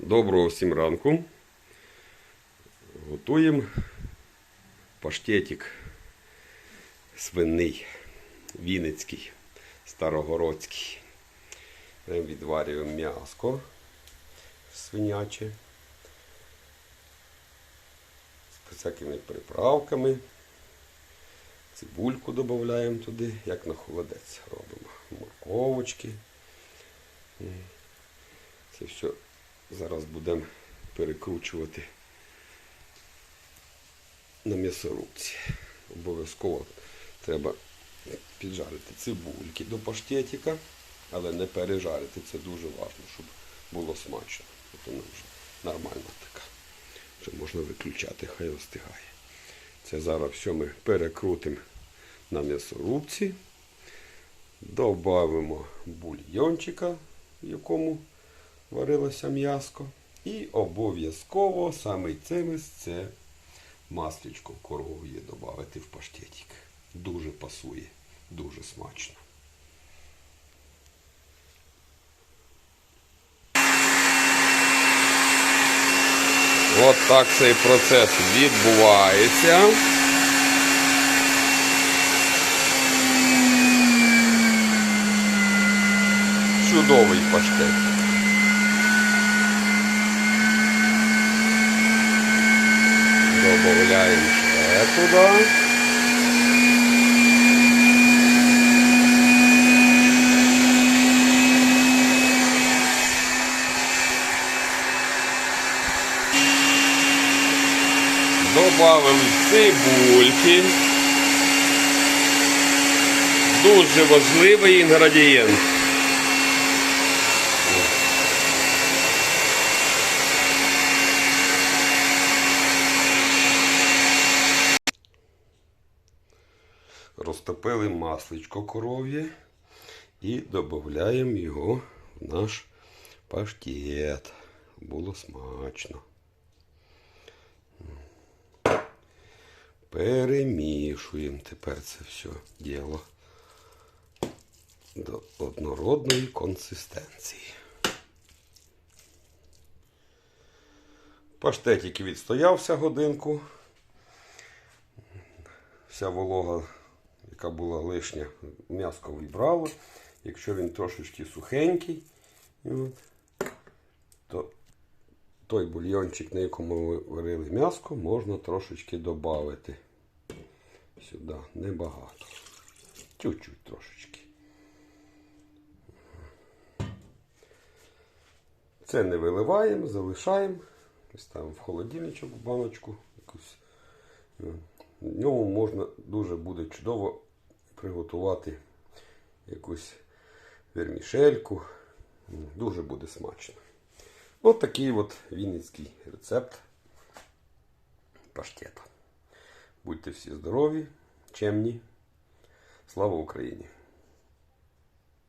Доброго всім ранку. Готуємо паштетик свиний, вінницький, старогородський. Відварюємо м'яско свиняче з всякими приправками. Цибульку додаємо туди, як на холодець робимо. Морковочки. Це все зараз будемо перекручувати на м'ясорубці. Обов'язково треба піджарити цибульки до паштетика, але не пережарити. Це дуже важливо, щоб було смачно. От вона вже нормальна така. Вже можна виключати, хай остигає. Це зараз все ми перекрутимо на м'ясорубці. Добавимо бульйончика, в якому варилося м'яско. І обов'язково саме цимис це масличко коров'є додати в паштетик. Дуже пасує, дуже смачно. От так цей процес відбувається. Чудовий паштет. Добавляємо ще туди. Добавимо цибульки. Дуже важливий інгредієнт. Розтопили масличко коров'є і додаємо його в наш паштет. Було смачно. Перемішуємо тепер це все діло до однородної консистенції. Паштетик відстоявся годинку. Вся волога, яка була лишня, м'яско вибрало. Якщо він трошечки сухенький, то той бульйончик, на якому ми варили м'яско, можна трошечки додати сюди. Небагато. Чуть-чуть трошечки. Це не виливаємо, залишаємо. Ставимо в холодильничок в баночку. Якусь. В ньому можна дуже буде чудово приготувати якусь вермішельку. Дуже буде смачно. От такий от вінницький рецепт паштета. Будьте всі здорові, чемні. Слава Україні!